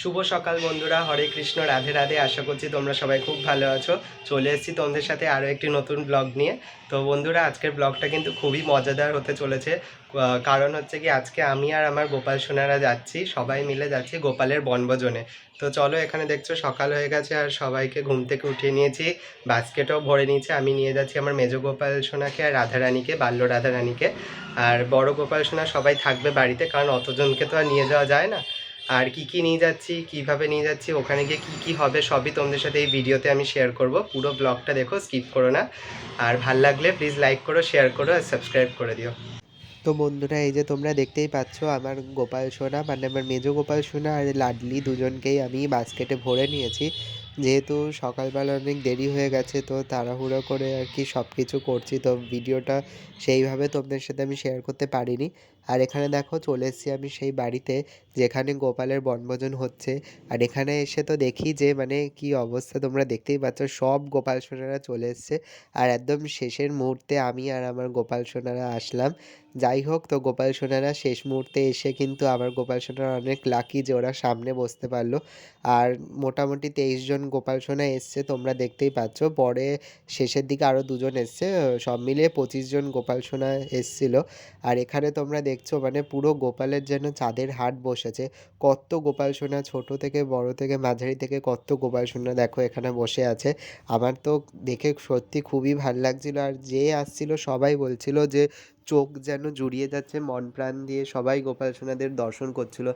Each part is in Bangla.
শুভ সকাল বন্ধুরা, হরে কৃষ্ণ, রাধে রাধে। আশা করছি তোমরা সবাই খুব ভালো আছো। চলে এসেছি তোমাদের সাথে আরও একটি নতুন ব্লগ নিয়ে। তো বন্ধুরা, আজকের ব্লগটা কিন্তু খুবই মজাদার হতে চলেছে। কারণ হচ্ছে কি, আজকে আমি আর আমার গোপাল সোনারা যাচ্ছি, সবাই মিলে যাচ্ছি গোপালের বনভোজনে। তো চলো এখানে দেখছ, সকাল হয়ে গেছে আর সবাইকে ঘুম থেকে উঠিয়ে নিয়েছি। বাস্কেটও ভরে নিয়েছে, আমি নিয়ে যাচ্ছি আমার মেজ গোপাল সোনাকে আর রাধারানীকে, বাল্য রাধারানীকে। আর বড় গোপাল সোনা সবাই থাকবে বাড়িতে, কারণ অতজনকে তো আর নিয়ে যাওয়া যায় না। আর কি কি নিয়ে যাচ্ছি, কীভাবে নিয়ে যাচ্ছি, ওখানে গিয়ে কি কি হবে, সবই তোমাদের সাথে এই ভিডিওতে আমি শেয়ার করব। পুরো ব্লগটা দেখো স্কিপ করো না। আর ভালো লাগলে প্লিজ লাইক করো শেয়ার করো আর সাবস্ক্রাইব করে দিও। তো বন্ধুরা, এই যে তোমরা দেখতেই পাচ্ছ, আমার গোপাল সোনা মানে আমার মেজ গোপাল সোনা আর লাডলি দুজনকেই আমি বাস্কেটে ভরে নিয়েছি। যেহেতু সকালবেলা অনেক দেরি হয়ে গেছে, তো তাড়াহুড়ো করে আর কি সব কিছু করছি। তো ভিডিওটা সেইভাবে তোমাদের সাথে আমি শেয়ার করতে পারিনি। আর এখানে দেখো চলে এসেছি আমি সেই বাড়িতে, যেখানে গোপালের বনভোজন হচ্ছে। আর এখানে এসে তো দেখি যে মানে কি অবস্থা তোমরা দেখতেই পাচ্ছ, সব গোপাল সোনারা চলে এসছে। আর একদম শেষের মুহূর্তে আমি আর আমার গোপাল সোনারা আসলাম। যাই হোক, তো গোপাল সোনারা শেষ মুহূর্তে এসে কিন্তু আবার গোপাল সোনারা অনেক লাকি যে ওরা সামনে বসতে পারল। আর মোটামুটি তেইশ জন গোপাল সোনা এসছে, তোমরা দেখতেই পাচ্ছ। পরে শেষের দিকে আরও দুজন এসছে, সব মিলিয়ে পঁচিশ জন গোপাল সোনা এসছিল। আর এখানে তোমরা দেখছ মানে পুরো গোপালের যেন চাঁদের হাট বসেছে। কত গোপাল সোনা ছোট থেকে, বড় থেকে, মাঝারি থেকে কত গোপাল সোনা দেখো এখানে বসে আছে। আমার তো দেখে সত্যি খুবই ভালো লাগছিল। আর যে আসছিল সবাই বলছিল যে চোখ যেন জুড়িয়ে যাচ্ছে, মন প্রাণ দিয়ে সবাই গোপাল সোনাদের দর্শন করছিল।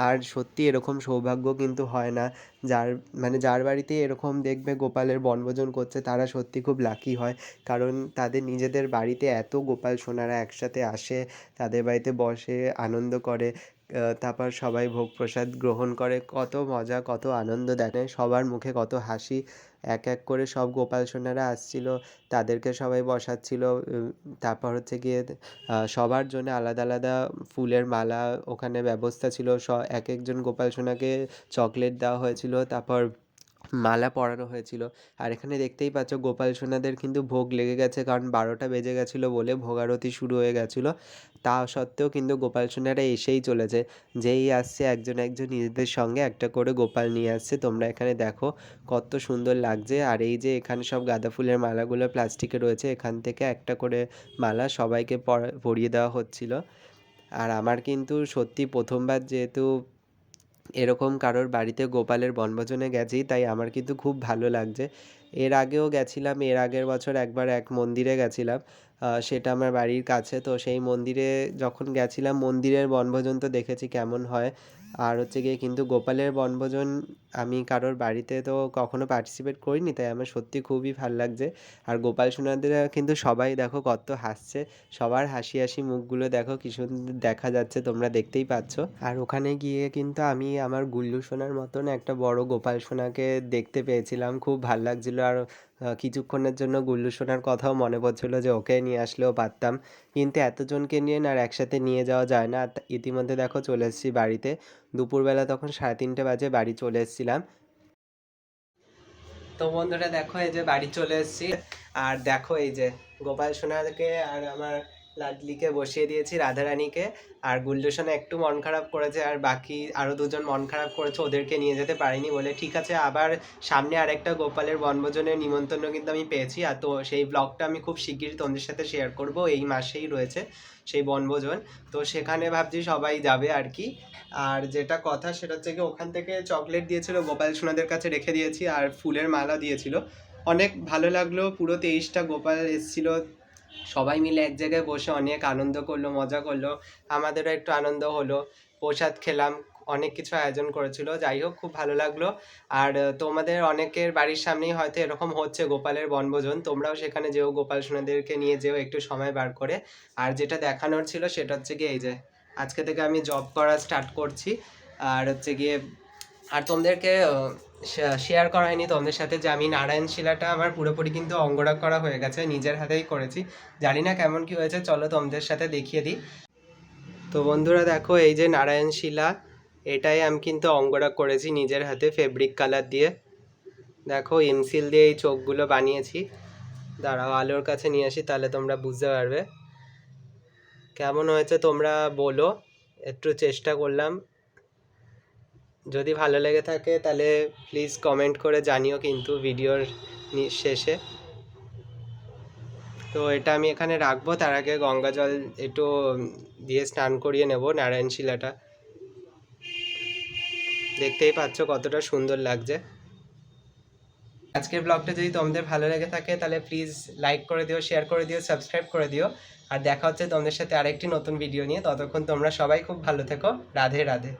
আর সত্যি এরকম সৌভাগ্য কিন্তু হয় না। যার মানে যার বাড়িতে এরকম দেখবে গোপালের বনভোজন করছে, তারা সত্যি খুব লাকি হয়। কারণ তাদের নিজেদের বাড়িতে এত গোপাল সোনারা একসাথে আসে, তাদের বাড়িতে বসে, আনন্দ করে। তারপর সবাই ভোগ প্রসাদ গ্রহণ করে, কত মজা, কত আনন্দ দেখে সবার মুখে কত হাসি। এক এক করে সব গোপাল সোনারা আসছিল, তাদেরকে সবাই বসাচ্ছিল তারপর হচ্ছে গিয়ে সবার জন্য আলাদা আলাদা ফুলের মালা ওখানে ব্যবস্থা ছিল। এক একজন গোপাল সোনাকে চকলেট দেওয়া হয়েছিল, তারপর মালা পরানো হয়েছিল। আর এখানে দেখতেই পাচ্ছ গোপাল সোনাদের কিন্তু ভোগ লেগে গেছে, কারণ বারোটা বেজে গেছিল বলে ভোগারতি শুরু হয়ে গেছিল। তা সত্ত্বেও কিন্তু গোপাল সোনারা এসেই চলেছে। যেই আসছে একজন একজন নিজেদের সঙ্গে একটা করে গোপাল নিয়ে আসছে। তোমরা এখানে দেখো কত সুন্দর লাগছে। আর এই যে এখানে সব গাঁদা ফুলের মালাগুলো প্লাস্টিকে রয়েছে, এখান থেকে একটা করে মালা সবাইকে পরিয়ে দেওয়া হচ্ছিল। আর আমার কিন্তু সত্যি প্রথমবার যেহেতু এরকম কারোর বাড়িতে গোপালের বনভোজনে গেছি তাই আমার কিন্তু খুব ভালো লাগছে। এর আগেও গেছিলাম, এর আগের বছর একবার এক মন্দিরে গেছিলাম সেটা আমার বাড়ির কাছে। তো সেই মন্দিরে যখন গেছিলাম, মন্দিরের বনভোজন তো দেখেছি কেমন হয়। আর হচ্ছে গিয়ে কিন্তু গোপালের বনভোজন আমি কারোর বাড়িতে তো কখনো পার্টিসিপেট করিনি, তাই আমার সত্যি খুবই ভালো লাগছে। আর গোপাল সোনাদের কিন্তু সবাই দেখো কত হাসছে, সবার হাসি হাসি মুখগুলো দেখো কি সুন্দর দেখা যাচ্ছে, তোমরা দেখতেই পাচ্ছ। আর ওখানে গিয়ে কিন্তু আমি আমার গুল্লু সোনার মতন একটা বড় গোপাল সোনাকে দেখতে পেয়েছিলাম, খুব ভালো লাগছিল। আর কিছুক্ষণের জন্য গুল্লু সোনার কথাও মনে পড়ছিল যে ওকে নিয়ে আসলেও পারতাম। কিন্তু এতজনকে নিয়ে না আর একসাথে নিয়ে যাওয়া যায় না। ইতিমধ্যে দেখো চলে এসেছি বাড়িতে। দুপুরবেলা তখন সাড়ে তিনটে বাজে বাড়ি চলে এসেছিলাম। তো বন্ধুরা দেখো এই যে বাড়ি চলে এসেছি। আর দেখো এই যে গোপাল সোনাকে আর আমার লাডলিকে বসিয়ে দিয়েছি, রাধারানীকে। আর গুল্লু একটু মন খারাপ করেছে আর বাকি আরও দুজন মন খারাপ করেছে, ওদেরকে নিয়ে যেতে পারিনি বলে। ঠিক আছে, আবার সামনে আরেকটা গোপালের বনভোজনের নিমন্ত্রণ কিন্তু আমি পেয়েছি। আর তো সেই ব্লগটা আমি খুব শিগগিরই তোমাদের সাথে শেয়ার করব, এই মাসেই রয়েছে সেই বনভোজন। তো সেখানে ভাবছি সবাই যাবে আর কি। আর যেটা কথা সেটা হচ্ছে কি, ওখান থেকে চকলেট দিয়েছিল, গোপাল সোনাদের কাছে রেখে দিয়েছি আর ফুলের মালা দিয়েছিল। অনেক ভালো লাগল, পুরো তেইশটা গোপাল এসেছিল সবাই মিলে এক জায়গায় বসে অনেক আনন্দ করল, মজা করল। আমাদেরও একটু আনন্দ হলো। প্রসাদ খেলাম, অনেক কিছু আয়োজন করেছিল। যাই হোক, খুব ভালো লাগল। আর তোমাদের অনেকের বাড়ির সামনেই হয়তো এরকম হচ্ছে গোপালের বনভোজন। তোমরাও সেখানে যেও, গোপাল সোনাদেরকে নিয়ে যেও একটু সময় বার করে। আর যেটা দেখানোর ছিল সেটা হচ্ছে গিয়ে এই যে, আজকে থেকে আমি জব করা স্টার্ট করছি। আর হচ্ছে গিয়ে, আর তোমাদেরকে শেয়ার করা হয়নি তোমাদের সাথে যে আমি নারায়ণ শিলাটা আমার পুরোপুরি কিন্তু অঙ্গরাগ করা হয়ে গেছে, নিজের হাতেই করেছি। জানি না কেমন কি হয়েছে, চলো তোমাদের সাথে দেখিয়ে দিই। তো বন্ধুরা দেখো, এই যে নারায়ণ শিলা, এটাই আমি কিন্তু অঙ্গরাগ করেছি নিজের হাতে ফেব্রিক কালার দিয়ে। দেখো এমসিল দিয়ে এই চোখগুলো বানিয়েছি। দাঁড়াও, আলোর কাছে নিয়ে আসি, তাহলে তোমরা বুঝতে পারবে। কেমন হয়েছে তোমরা বলো, একটু চেষ্টা করলাম। যদি ভালো লেগে থাকে তাহলে প্লিজ কমেন্ট করে জানিও কিন্তু ভিডিওর শেষে। তো এটা আমি এখানে রাখব, তার আগে গঙ্গা জল একটু দিয়ে স্নান করিয়ে নেব নারায়ণ শিলাটা দেখতেই পাচ্ছ কতটা সুন্দর লাগছে। আজকের ব্লগটা যদি তোমাদের ভালো লেগে থাকে তাহলে প্লিজ লাইক করে দিও শেয়ার করে দিও সাবস্ক্রাইব করে দিও। আর দেখা হচ্ছে তোমাদের সাথে আরেকটি নতুন ভিডিও নিয়ে। ততক্ষণ তোমরা সবাই খুব ভালো থেকো। রাধে রাধে।